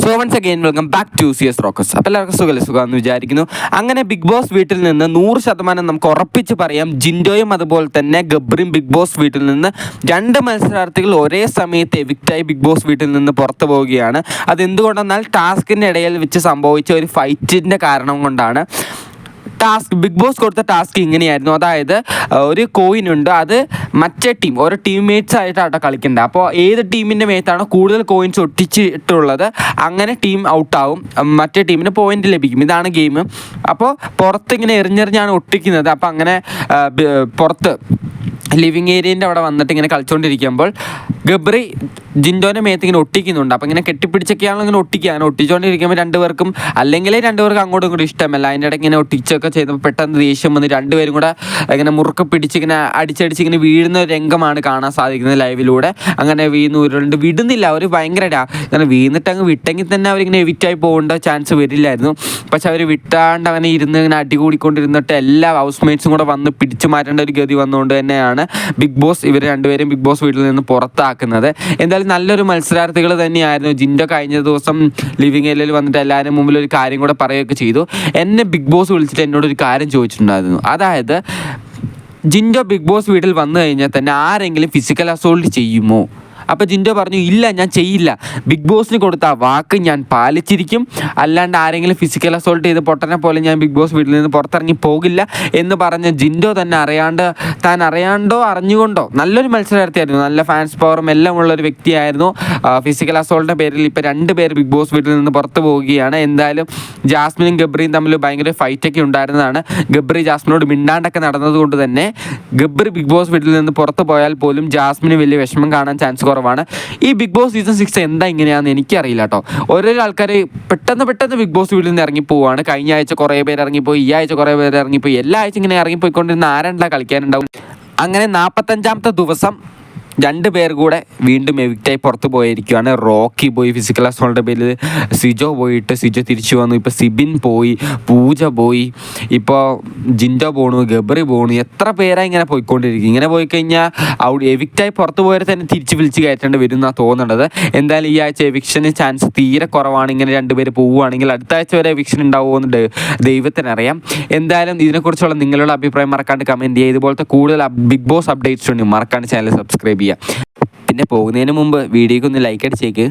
So once again welcome back to C S rocks അപ്പോൾ എല്ലാവർക്കും സുഖമല്ലേ സുഖമെന്ന് വിചാരിക്കുന്നു. അങ്ങനെ ബിഗ് ബോസ് വീട്ടിൽ നിന്ന് നൂറ് ശതമാനം നമുക്ക് ഉറപ്പിച്ച് പറയാം. ജിൻഡോയും അതുപോലെ തന്നെ ഗബ്രിയും ബിഗ് ബോസ് വീട്ടിൽ നിന്ന് രണ്ട് മത്സരാർത്ഥികൾ ഒരേ സമയത്ത് എവിക്റ്റായി ബിഗ് ബോസ് വീട്ടിൽ നിന്ന് പുറത്തു പോവുകയാണ്. അതെന്തുകൊണ്ടെന്നാൽ ടാസ്കിന്റെ ഇടയിൽ വെച്ച് സംഭവിച്ച ഒരു ഫൈറ്റിന്റെ കാരണം കൊണ്ടാണ് ടാസ്ക് ബിഗ് ബോസ് കൊടുത്ത ടാസ്ക് ഇങ്ങനെയായിരുന്നു. അതായത് ഒരു കോയിൻ ഉണ്ട്. അത് മറ്റേ ടീം ഓരോ ടീം ടീംമേറ്റ്സ് ആയിട്ടാണ് കളിക്കേണ്ടത് അപ്പോൾ ഏത് ടീമിന്റെ മേത്താണ് കൂടുതൽ കോയിൻസ് ഒട്ടിച്ചിട്ടുള്ളത് അങ്ങനെ ടീം ഔട്ടാവും മറ്റേ ടീമിന് പോയിന്റ് ലഭിക്കും. ഇതാണ് ഗെയിം അപ്പോൾ പുറത്ത് ഇങ്ങനെ എറിഞ്ഞെറിഞ്ഞാണ് ഒട്ടിക്കുന്നത്. അപ്പോൾ അങ്ങനെ പുറത്ത് ലിവിങ് ഏരിയന്റെ അവിടെ വന്നിട്ട് ഇങ്ങനെ കളിച്ചുകൊണ്ടിരിക്കുമ്പോൾ ഗബ്രി ജിൻഡോനെ മേത്ത് ഇങ്ങനെ ഒട്ടിക്കുന്നുണ്ട്. അപ്പോൾ ഇങ്ങനെ കെട്ടിപ്പിടിച്ചൊക്കെയാണ് ഇങ്ങനെ ഒട്ടിക്കുകയാണ് ഒട്ടിച്ചുകൊണ്ടിരിക്കുമ്പോൾ രണ്ടുപേർക്കും അല്ലെങ്കിൽ രണ്ടുപേർക്കും അങ്ങോട്ടും ഇങ്ങോട്ടും ഇഷ്ടമല്ല. അതിന്റെ ഇടയ്ക്ക് ഇങ്ങനെ ഒട്ടിച്ചൊക്കെ ചെയ്തപ്പോൾ പെട്ടെന്ന് ദേഷ്യം വന്ന് രണ്ടുപേരും കൂടെ ഇങ്ങനെ മുറുക്ക പിടിച്ച് ഇങ്ങനെ അടിച്ചടിച്ച് ഇങ്ങനെ വീഴുന്ന ഒരു രംഗമാണ് കാണാൻ സാധിക്കുന്നത് ലൈവിലൂടെ. അങ്ങനെ വീണ് ഉരുണ്ട് വിടുന്നില്ല. അവർ ഭയങ്കര അങ്ങനെ വീണിട്ട് അങ്ങ് വിട്ടെങ്കിൽ തന്നെ അവരിങ്ങനെ എവിറ്റായി പോകേണ്ട ചാൻസ് വരില്ലായിരുന്നു. പക്ഷെ അവർ വിട്ടാണ്ട് അങ്ങനെ ഇരുന്ന് ഇങ്ങനെ അടികൂടിക്കൊണ്ടിരുന്നിട്ട് എല്ലാ ഹൗസ് മേറ്റ്സും കൂടെ വന്ന് പിടിച്ചു മാറ്റേണ്ട ഒരു ഗതി വന്നുകൊണ്ട് തന്നെയാണ് ബിഗ് ബോസ്. ഇവർ രണ്ടുപേരും ബിഗ് ബോസ് വീട്ടിൽ നിന്ന് പുറത്താക്കുന്നത് എന്തായാലും നല്ലൊരു മത്സരാർത്ഥികൾ തന്നെയായിരുന്നു. ജിൻഡോ കഴിഞ്ഞ ദിവസം ലിവിങ് ഏരിയയിൽ വന്നിട്ട് എല്ലാവരും മുമ്പിൽ ഒരു കാര്യം കൂടെ പറയുകയൊക്കെ ചെയ്തു. എന്നെ ബിഗ് ബോസ് വിളിച്ചിട്ട് എന്നോട് ഒരു കാര്യം ചോദിച്ചിട്ടുണ്ടായിരുന്നു. അതായത് ജിൻഡോ ബിഗ് ബോസ് വീട്ടിൽ വന്നു കഴിഞ്ഞാൽ തന്നെ ആരെങ്കിലും ഫിസിക്കൽ അസോൾട്ട് ചെയ്യുമോ? അപ്പോൾ ജിൻഡോ പറഞ്ഞു ഇല്ല ഞാൻ ചെയ്യില്ല. ബിഗ് ബോസിന് കൊടുത്ത ആ വാക്ക് ഞാൻ പാലിച്ചിരിക്കും. അല്ലാണ്ട് ആരെങ്കിലും ഫിസിക്കൽ അസോൾട്ട് ചെയ്ത് പൊട്ടനെ പോലെ ഞാൻ ബിഗ് ബോസ് വീട്ടിൽ നിന്ന് പുറത്തിറങ്ങി പോകില്ല. എന്ന് പറഞ്ഞ ജിൻഡോ തന്നെ അറിയാണ്ട് താൻ അറിയാണ്ടോ അറിഞ്ഞുകൊണ്ടോ? നല്ലൊരു മത്സരാർത്ഥിയായിരുന്നു. നല്ല ഫാൻസ് പവറും എല്ലാം ഉള്ള ഒരു വ്യക്തിയായിരുന്നു ഫിസിക്കൽ അസോൾട്ടിന്റെ പേരിൽ ഇപ്പോൾ രണ്ട് പേർ ബിഗ് ബോസ് വീട്ടിൽ നിന്ന് പുറത്ത് പോവുകയാണ്. എന്തായാലും ജാസ്മിനും ഗബ്രിയും തമ്മിൽ ഭയങ്കര ഫൈറ്റൊക്കെ ഉണ്ടായിരുന്നതാണ്. ഗബ്രി ജാസ്മിനോട് മിണ്ടാണ്ടൊക്കെ നടന്നതുകൊണ്ട് തന്നെ ഗബ്രി ബിഗ് ബോസ് വീട്ടിൽ നിന്ന് പുറത്ത് പോയാൽ പോലും ജാസ്മിന് വലിയ വിഷമം കാണാൻ ചാൻസ് കുറവാണ്. ഈ ബിഗ് ബോസ് സീസൺ സിക്സ് എന്താ ഇങ്ങനെയാണെന്ന് എനിക്കറിയില്ല കേട്ടോ ഓരോ ആൾക്കാർ പെട്ടെന്ന് പെട്ടെന്ന് ബിഗ് ബോസ് വീട്ടിൽ നിന്ന് ഇറങ്ങി പോവാണ്. കഴിഞ്ഞ ആഴ്ച കുറേ പേര് ഇറങ്ങിപ്പോയി ഈ ആഴ്ച കുറേ പേര് ഇറങ്ങിപ്പോയി. എല്ലാ ആഴ്ച ഇങ്ങനെ ഇറങ്ങിപ്പോയിക്കൊണ്ടിരുന്ന ആരണ്ടാ കളിക്കാനുണ്ടാവും? അങ്ങനെ നാൽപ്പത്തഞ്ചാമത്തെ ദിവസം രണ്ട് പേർ കൂടെ വീണ്ടും എവിക്റ്റായി പുറത്തു പോയിരിക്കുകയാണ് റോക്കി പോയി ഫിസിക്കൽ അസോളിന്റെ പേരിൽ സിജോ പോയിട്ട് സിജോ തിരിച്ചു വന്നു. ഇപ്പോൾ സിബിൻ പോയി പൂജ പോയി. ഇപ്പോൾ ജിൻഡോ പോണു ഗബറി പോണു. എത്ര പേരാ ഇങ്ങനെ പോയിക്കൊണ്ടിരിക്കും ഇങ്ങനെ പോയി കഴിഞ്ഞാൽ അവിടെ എവിക്റ്റായി പുറത്തു പോയവരെ തന്നെ തിരിച്ച് വിളിച്ച് കയറ്റേണ്ടി വരും എന്നാണ് തോന്നുന്നത് എന്തായാലും ഈ ആഴ്ച എവിക്ഷന് ചാൻസ് തീരെ കുറവാണ്. ഇങ്ങനെ രണ്ടുപേര് പോവുകയാണെങ്കിൽ അടുത്ത ആഴ്ച വരെ എവിക്ഷൻ ഉണ്ടാവുമോ എന്ന് ദൈ- ദൈവത്തിനറിയാം. എന്തായാലും ഇതിനെക്കുറിച്ചുള്ള നിങ്ങളുടെ അഭിപ്രായം മറക്കാണ്ട് കമന്റ് ചെയ്യുക. ഇതുപോലത്തെ കൂടുതൽ ബിഗ് ബോസ് അപ്ഡേറ്റ്സ് ഉണ്ട് മറക്കാണ്ട് ചാനൽ സബ്സ്ക്രൈബ് ചെയ്യുക. പിന്നെ പോകുന്നതിന് മുമ്പ് വീഡിയോയ്ക്ക് ഒന്ന് ലൈക്ക് അടിച്ചേക്ക്